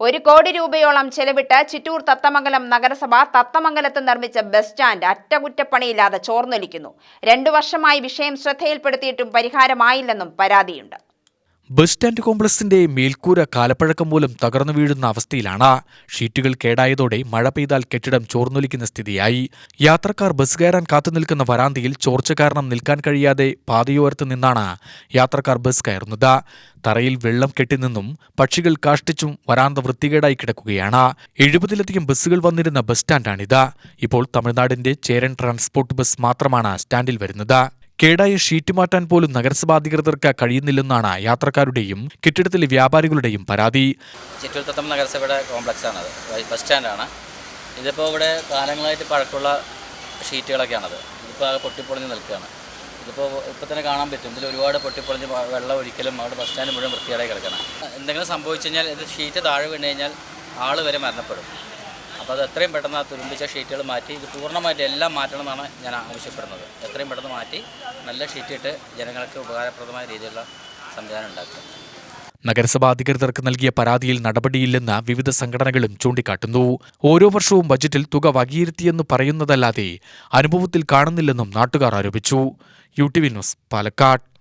ഒരു കോടി രൂപയോളം ചെലവിട്ട് ചിറ്റൂർ തത്തമംഗലം നഗരസഭ തത്തമംഗലത്ത് നിർമ്മിച്ച ബസ് സ്റ്റാൻഡ് അറ്റകുറ്റപ്പണിയില്ലാതെ ചോർന്നൊലിക്കുന്നു. രണ്ടു വർഷമായി വിഷയം ശ്രദ്ധയിൽപ്പെടുത്തിയിട്ടും പരിഹാരമായില്ലെന്നും പരാതിയുണ്ട്. ബസ് സ്റ്റാൻഡ് കോംപ്ലക്സിന്റെ മേൽക്കൂര കാലപ്പഴക്കം മൂലം തകർന്നു വീഴുന്ന അവസ്ഥയിലാണ്. ഷീറ്റുകൾ കേടായതോടെ മഴ പെയ്താൽ കെട്ടിടം ചോർന്നൊലിക്കുന്ന സ്ഥിതിയായി. യാത്രക്കാർ ബസ് കയറാൻ കാത്തുനിൽക്കുന്ന വരാന്തയിൽ ചോർച്ച കാരണം നിൽക്കാൻ കഴിയാതെ പാതയോരത്ത് നിന്നാണ് യാത്രക്കാർ ബസ് കയറുന്നത്. തറയിൽ വെള്ളം കെട്ടിനിന്നും പക്ഷികൾ കാഷ്ടിച്ചും വരാന്ത വൃത്തികേടായി കിടക്കുകയാണ്. എഴുപതിലധികം ബസ്സുകൾ വന്നിരുന്ന ബസ് സ്റ്റാൻഡാണിത്. ഇപ്പോൾ തമിഴ്നാടിന്റെ ചേരൻ ട്രാൻസ്പോർട്ട് ബസ് മാത്രമാണ് സ്റ്റാൻഡിൽ വരുന്നത്. കേടായ ഷീറ്റ് മാറ്റാൻ പോലും നഗരസഭാ അധികൃതർക്ക് കഴിയുന്നില്ലെന്നാണ് യാത്രക്കാരുടെയും കെട്ടിടത്തിലെ വ്യാപാരികളുടെയും പരാതി. ചിറ്റൂർ നഗരസഭയുടെ കോംപ്ലക്സ് ആണ് ബസ് സ്റ്റാൻഡാണ്. ഇതിപ്പോൾ ഇവിടെ കാലങ്ങളായിട്ട് പഴക്കമുള്ള ഷീറ്റുകളൊക്കെയാണത്. ഇതിപ്പോൾ ആകെ പൊട്ടിപ്പൊളിഞ്ഞ് നിൽക്കുകയാണ്. ഇതിപ്പോൾ ഇപ്പോൾ തന്നെ കാണാൻ പറ്റും. ഇതിൽ ഒരുപാട് പൊട്ടിപ്പൊളിഞ്ഞ് വെള്ളം ഒരിക്കലും അവിടെ ബസ് സ്റ്റാൻഡ് മുഴുവൻ വൃത്തിയായി കിടക്കണം എന്തെങ്കിലും സംഭവിച്ചു കഴിഞ്ഞാൽ ഇത് ഷീറ്റ് താഴെ വീണ് കഴിഞ്ഞാൽ ആൾ വരെ മരണപ്പെടും. അപ്പോൾ അത് എത്രയും പെട്ടെന്ന് ആ തുരുമ്പിച്ച ഷീറ്റുകൾ മാറ്റി ഇത് പൂർണമായിട്ട് എല്ലാം മാറ്റണമെന്നാണ് ഞാൻ ആവശ്യപ്പെടുന്നത്. എത്രയും പെട്ടെന്ന് മാറ്റി നല്ല ഷീറ്റ് ഇട്ട് ജനങ്ങൾക്ക് ഉപകാരപ്രദമായ രീതിയിലുള്ള സംവിധാനം ഉണ്ടാക്കുക. നഗരസഭാ അധികൃതർക്ക് നൽകിയ പരാതിയിൽ നടപടിയില്ലെന്ന് വിവിധ സംഘടനകളും ചൂണ്ടിക്കാട്ടുന്നു. ഓരോ വർഷവും ബജറ്റിൽ തുക വകയിരുത്തിയെന്ന് പറയുന്നതല്ലാതെ അനുഭവത്തിൽ കാണുന്നില്ലെന്നും നാട്ടുകാർ ആരോപിച്ചു. U T V news Palakkad.